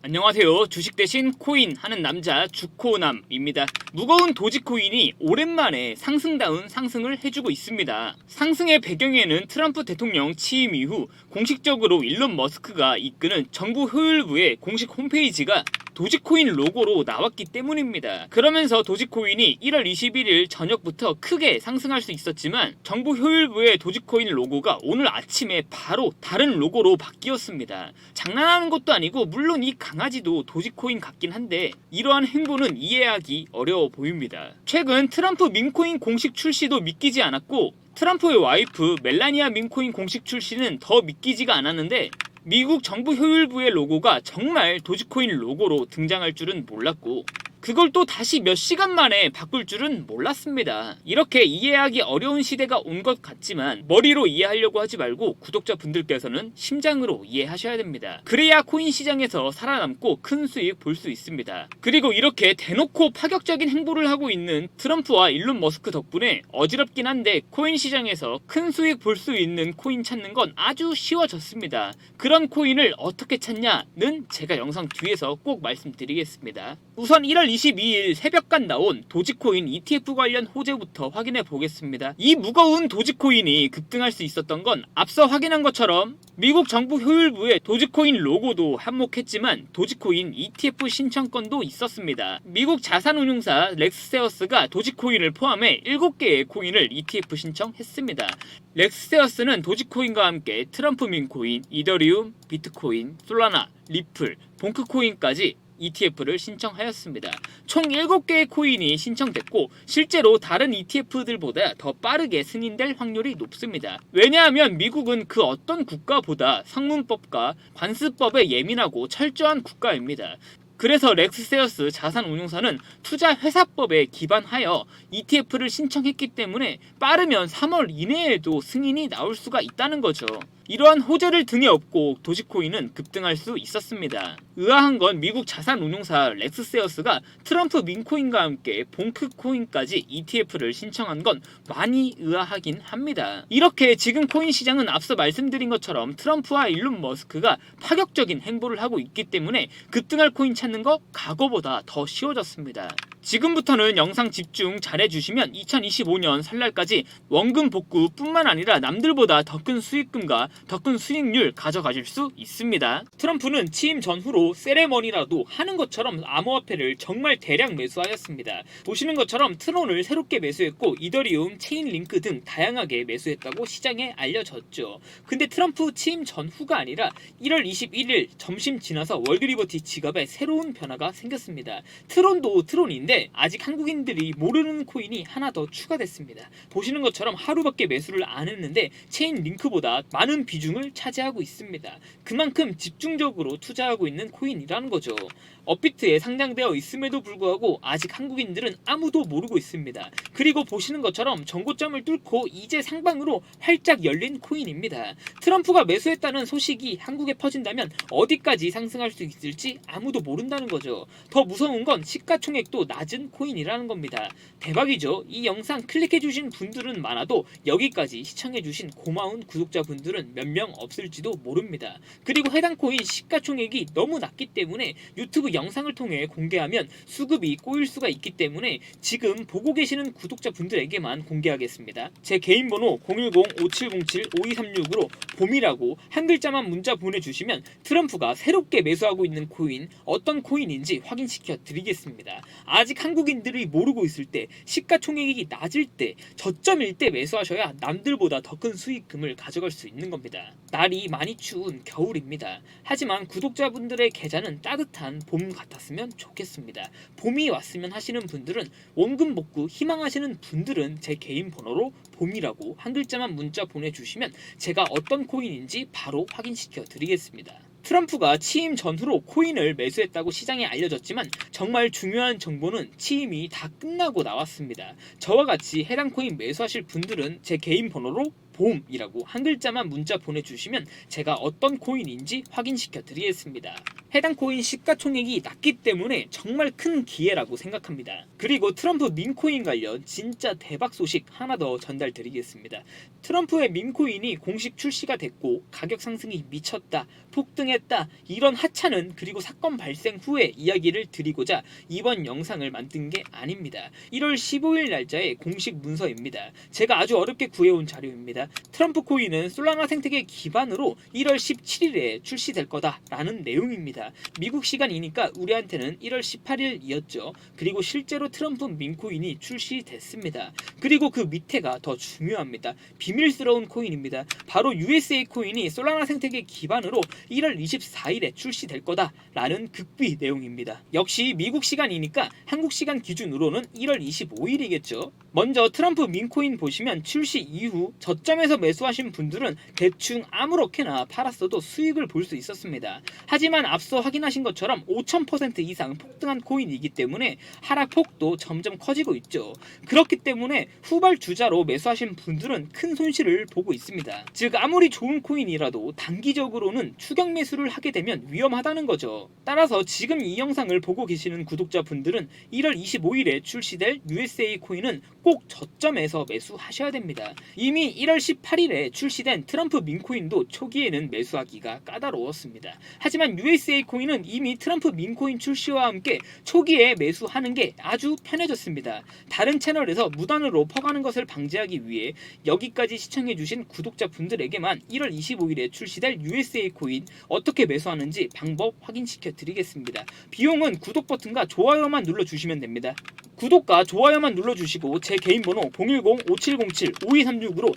안녕하세요. 주식 대신 코인 하는 남자 주코남입니다. 무거운 도지코인이 오랜만에 상승다운 상승을 해주고 있습니다. 상승의 배경에는 트럼프 대통령 취임 이후 공식적으로 일론 머스크가 이끄는 정부 효율부의 공식 홈페이지가 도지코인 로고로 나왔기 때문입니다. 그러면서 도지코인이 1월 21일 저녁부터 크게 상승할 수 있었지만 정부 효율부의 도지코인 로고가 오늘 아침에 바로 다른 로고로 바뀌었습니다. 장난하는 것도 아니고 물론 이 강아지도 도지코인 같긴 한데 이러한 행보는 이해하기 어려워 보입니다. 최근 트럼프 민코인 공식 출시도 믿기지 않았고 트럼프의 와이프 멜라니아 민코인 공식 출시는 더 믿기지가 않았는데 미국 정부 효율부의 로고가 정말 도지코인 로고로 등장할 줄은 몰랐고 그걸 또 다시 몇 시간 만에 바꿀 줄은 몰랐습니다. 이렇게 이해하기 어려운 시대가 온 것 같지만 머리로 이해하려고 하지 말고 구독자 분들께서는 심장으로 이해하셔야 됩니다. 그래야 코인 시장에서 살아남고 큰 수익 볼 수 있습니다. 그리고 이렇게 대놓고 파격적인 행보를 하고 있는 트럼프와 일론 머스크 덕분에 어지럽긴 한데 코인 시장에서 큰 수익 볼 수 있는 코인 찾는 건 아주 쉬워졌습니다. 그런 코인을 어떻게 찾냐는 제가 영상 뒤에서 꼭 말씀드리겠습니다. 우선 1월 22일 새벽간 나온 도지코인 ETF 관련 호재부터 확인해 보겠습니다. 이 무거운 도지코인이 급등할 수 있었던 건 앞서 확인한 것처럼 미국 정부 효율부의 도지코인 로고도 한몫했지만 도지코인 ETF 신청권도 있었습니다. 미국 자산운용사 렉스세어스가 도지코인을 포함해 7개의 코인을 ETF 신청했습니다. 렉스세어스는 도지코인과 함께 트럼프 민 코인, 이더리움, 비트코인, 솔라나, 리플, 봉크코인까지 ETF를 신청하였습니다. 총 7개의 코인이 신청됐고 실제로 다른 ETF들보다 더 빠르게 승인될 확률이 높습니다. 왜냐하면 미국은 그 어떤 국가보다 상문법과 관습법에 예민하고 철저한 국가입니다. 그래서 렉스세어스 자산운용사는 투자회사법에 기반하여 ETF를 신청했기 때문에 빠르면 3월 이내에도 승인이 나올 수가 있다는 거죠. 이러한 호재를 등에 업고 도지코인은 급등할 수 있었습니다. 의아한 건 미국 자산운용사 렉스세어스가 트럼프 민코인과 함께 봉크코인까지 ETF를 신청한 건 많이 의아하긴 합니다. 이렇게 지금 코인 시장은 앞서 말씀드린 것처럼 트럼프와 일론 머스크가 파격적인 행보를 하고 있기 때문에 급등할 코인 찾는 거 과거보다 더 쉬워졌습니다. 지금부터는 영상 집중 잘해주시면 2025년 설날까지 원금 복구 뿐만 아니라 남들보다 더 큰 수익금과 더 큰 수익률 가져가실 수 있습니다. 트럼프는 취임 전후로 세레머니라도 하는 것처럼 암호화폐를 정말 대량 매수하였습니다. 보시는 것처럼 트론을 새롭게 매수했고 이더리움, 체인링크 등 다양하게 매수했다고 시장에 알려졌죠. 근데 트럼프 취임 전후가 아니라 1월 21일 점심 지나서 월드리버티 지갑에 새로운 변화가 생겼습니다. 트론도 트론인데 아직 한국인들이 모르는 코인이 하나 더 추가됐습니다. 보시는 것처럼 하루밖에 매수를 안 했는데 체인 링크보다 많은 비중을 차지하고 있습니다. 그만큼 집중적으로 투자하고 있는 코인이라는 거죠. 업비트에 상장되어 있음에도 불구하고 아직 한국인들은 아무도 모르고 있습니다. 그리고 보시는 것처럼 정고점을 뚫고 이제 상방으로 활짝 열린 코인입니다. 트럼프가 매수했다는 소식이 한국에 퍼진다면 어디까지 상승할 수 있을지 아무도 모른다는 거죠. 더 무서운 건 시가총액도 낮은 코인이라는 겁니다. 대박이죠. 이 영상 클릭해주신 분들은 많아도 여기까지 시청해주신 고마운 구독자분들은 몇 명 없을지도 모릅니다. 그리고 해당 코인 시가총액이 너무 낮기 때문에 유튜브 영상을 통해 공개하면 수급이 꼬일 수가 있기 때문에 지금 보고 계시는 구독자분들에게만 공개하겠습니다. 제 개인 번호 010-5707-5236으로 봄이라고 한 글자만 문자 보내주시면 트럼프가 새롭게 매수하고 있는 코인 어떤 코인인지 확인시켜 드리겠습니다. 아직 한국인들이 모르고 있을 때 시가총액이 낮을 때 저점일 때 매수하셔야 남들보다 더 큰 수익금을 가져갈 수 있는 겁니다. 날이 많이 추운 겨울입니다. 하지만 구독자분들의 계좌는 따뜻한 봄 같았으면 좋겠습니다. 봄이 왔으면 하시는 분들은 원금 복구 희망하시는 분들은 제 개인 번호로 봄이라고 한 글자만 문자 보내주시면 제가 어떤 코인인지 바로 확인시켜 드리겠습니다. 트럼프가 취임 전후로 코인을 매수했다고 시장에 알려졌지만 정말 중요한 정보는 취임이 다 끝나고 나왔습니다. 저와 같이 해당 코인 매수하실 분들은 제 개인 번호로 봄이라고 한 글자만 문자 보내주시면 제가 어떤 코인인지 확인시켜 드리겠습니다. 해당 코인 시가총액이 낮기 때문에 정말 큰 기회라고 생각합니다. 그리고 트럼프 민코인 관련 진짜 대박 소식 하나 더 전달드리겠습니다. 트럼프의 민코인이 공식 출시가 됐고 가격 상승이 미쳤다, 폭등했다 이런 하찮은 그리고 사건 발생 후에 이야기를 드리고자 이번 영상을 만든 게 아닙니다. 1월 15일 날짜의 공식 문서입니다. 제가 아주 어렵게 구해온 자료입니다. 트럼프 코인은 솔라나 생태계 기반으로 1월 17일에 출시될 거다라는 내용입니다. 미국 시간이니까 우리한테는 1월 18일이었죠. 그리고 실제로 트럼프 민코인이 출시됐습니다. 그리고 그 밑에가 더 중요합니다. 비밀스러운 코인입니다. 바로 USA 코인이 솔라나 생태계 기반으로 1월 24일에 출시될 거다라는 극비 내용입니다. 역시 미국 시간이니까 한국 시간 기준으로는 1월 25일이겠죠. 먼저 트럼프 민코인 보시면 출시 이후 저점에서 매수하신 분들은 대충 아무렇게나 팔았어도 수익을 볼 수 있었습니다. 하지만 앞서 확인하신 것처럼 5000% 이상 폭등한 코인이기 때문에 하락폭도 점점 커지고 있죠. 그렇기 때문에 후발 주자로 매수하신 분들은 큰 손실을 보고 있습니다. 즉 아무리 좋은 코인이라도 단기적으로는 추격 매수를 하게 되면 위험하다는 거죠. 따라서 지금 이 영상을 보고 계시는 구독자분들은 1월 25일에 출시될 USA 코인은 꼭 저점에서 매수하셔야 됩니다. 이미 1월 18일에 출시된 트럼프 민코인도 초기에는 매수하기가 까다로웠습니다. 하지만 USA 코인은 이미 트럼프 민코인 출시와 함께 초기에 매수하는 게 아주 편해졌습니다. 다른 채널에서 무단으로 퍼가는 것을 방지하기 위해 여기까지 시청해주신 구독자분들에게만 1월 25일에 출시될 USA 코인 어떻게 매수하는지 방법 확인시켜 드리겠습니다. 비용은 구독 버튼과 좋아요만 눌러주시면 됩니다. 구독과 좋아요만 눌러주시고 제 개인 번호 010-5707-5236으로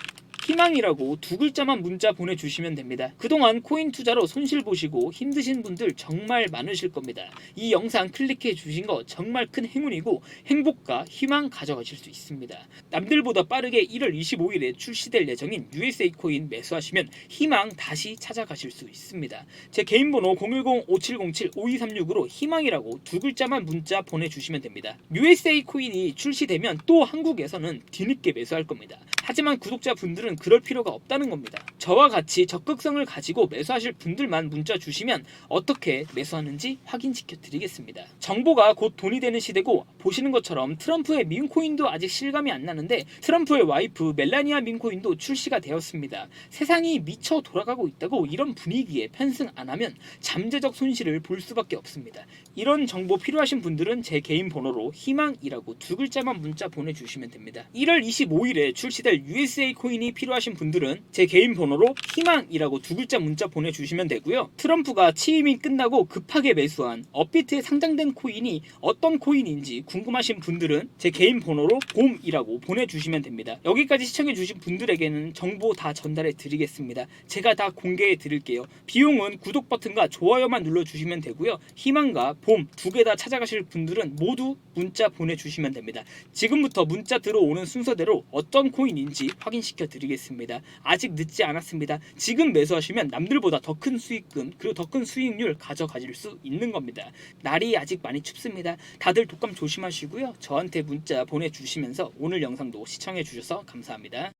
희망이라고 두 글자만 문자 보내주시면 됩니다. 그동안 코인 투자로 손실 보시고 힘드신 분들 정말 많으실 겁니다. 이 영상 클릭해 주신 거 정말 큰 행운이고 행복과 희망 가져가실 수 있습니다. 남들보다 빠르게 1월 25일에 출시될 예정인 USA 코인 매수하시면 희망 다시 찾아가실 수 있습니다. 제 개인 번호 010-5707-5236으로 희망이라고 두 글자만 문자 보내주시면 됩니다. USA 코인이 출시되면 또 한국에서는 뒤늦게 매수할 겁니다. 하지만 구독자분들은 그럴 필요가 없다는 겁니다. 저와 같이 적극성을 가지고 매수하실 분들만 문자 주시면 어떻게 매수하는지 확인 시켜 드리겠습니다. 정보가 곧 돈이 되는 시대고 보시는 것처럼 트럼프의 민코인도 아직 실감이 안 나는데 트럼프의 와이프 멜라니아 민코인도 출시가 되었습니다. 세상이 미쳐 돌아가고 있다고 이런 분위기에 편승 안 하면 잠재적 손실을 볼 수밖에 없습니다. 이런 정보 필요하신 분들은 제 개인 번호로 희망이라고 두 글자만 문자 보내주시면 됩니다. 1월 25일에 출시될 USA 코인이 필요하신 분들은 제 개인 번호 로 희망이라고 두 글자 문자 보내주시면 되고요. 트럼프가 취임이 끝나고 급하게 매수한 업비트에 상장된 코인이 어떤 코인인지 궁금하신 분들은 제 개인 번호로 봄이라고 보내주시면 됩니다. 여기까지 시청해주신 분들에게는 정보 다 전달해 드리겠습니다. 제가 다 공개해 드릴게요. 비용은 구독 버튼과 좋아요만 눌러주시면 되고요. 희망과 봄 두 개 다 찾아가실 분들은 모두 문자 보내주시면 됩니다. 지금부터 문자 들어오는 순서대로 어떤 코인인지 확인시켜 드리겠습니다. 아직 늦지 않았습니다. 지금 매수하시면 남들보다 더 큰 수익금 그리고 더 큰 수익률 가져가실 수 있는 겁니다. 날이 아직 많이 춥습니다. 다들 독감 조심하시고요. 저한테 문자 보내주시면서 오늘 영상도 시청해 주셔서 감사합니다.